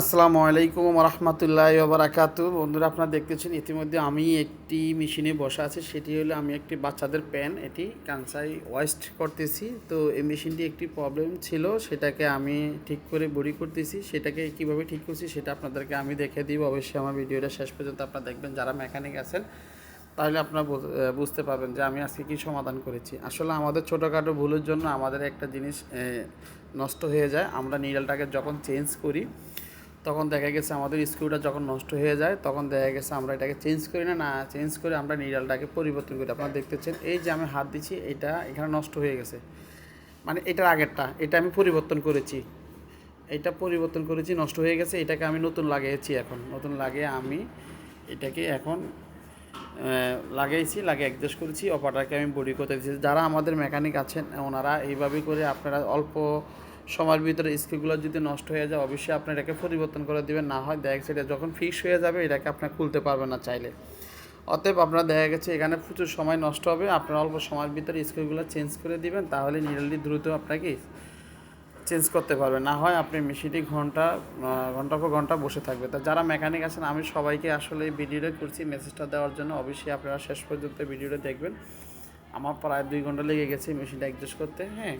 আসসালামু আলাইকুম রহমতুল্লাহ বারাকাতু বন্ধুরা, আপনারা দেখতেছেন ইতিমধ্যে আমি একটি মেশিনে বসা আছি। সেটি হলো আমি একটি বাচ্চাদের প্যান, এটি কানসাই ওয়েস্ট করতেছি। তো এই মেশিনটি একটি প্রবলেম ছিল, সেটাকে আমি ঠিক করে বড়ি করতেছি। সেটাকে কীভাবে ঠিক করছি সেটা আপনাদেরকে আমি দেখে দিব। অবশ্যই আমার ভিডিওটা শেষ পর্যন্ত আপনারা দেখবেন। যারা মেকানিক আছেন, তাহলে আপনারা বুঝতে পারবেন যে আমি আজকে কী সমাধান করেছি। আসলে আমাদের ছোটোখাটো ভুলের জন্য আমাদের একটা জিনিস নষ্ট হয়ে যায়। আমরা নিডালটাকে যখন চেঞ্জ করি তখন দেখা গেছে আমাদের স্ক্রুটা যখন নষ্ট হয়ে যায়, তখন দেখা গেছে আমরা এটাকে চেঞ্জ করি না না চেঞ্জ করে আমরা নিডালটাকে পরিবর্তন করি। আপনারা দেখতেছেন, এই যে আমি হাত দিচ্ছি এটা এখানে নষ্ট হয়ে গেছে। মানে এটার আগেরটা, এটা আমি পরিবর্তন করেছি। এটা পরিবর্তন করেছি, নষ্ট হয়ে গেছে, এটাকে আমি নতুন লাগিয়েছি এখন। নতুন লাগিয়ে আমি এটাকে এখন লাগিয়েছি, লাগিয়ে অ্যাডজাস্ট করেছি অপারটাকে আমি বডি করতে দিয়েছি। যারা আমাদের মেকানিক আছেন, ওনারা এইভাবে করে আপনারা অল্প সময়ের ভিতরে স্ক্রুগুলো যদি নষ্ট হয়ে যায় অবশ্যই আপনি এটাকে পরিবর্তন করে দেবেন। না হয় দেখা গেছে এটা যখন ফিক্স হয়ে যাবে এটাকে আপনার খুলতে পারবেন না চাইলে। অতএব আপনার দেখা গেছে এখানে প্রচুর সময় নষ্ট হবে আপনার অল্প সময়ের ভিতরে স্ক্রুগুলো চেঞ্জ করে দিবেন তাহলে নিরালি দ্রুত আপনাকে চেঞ্জ করতে পারবেন। না হয় আপনি মেশিনটি ঘণ্টা আহ, ঘণ্টার পর ঘণ্টা বসে থাকবে। তা যারা মেকানিক আছেন আমি সবাইকে আসলে এই ভিডিওটা করছি মেসেজটা দেওয়ার জন্য। অবশ্যই আপনারা শেষ পর্যন্ত ভিডিওটা দেখবেন। আমার প্রায় দুই ঘণ্টা লেগে গেছে মেশিনটা অ্যাডজাস্ট করতে হ্যাঁ।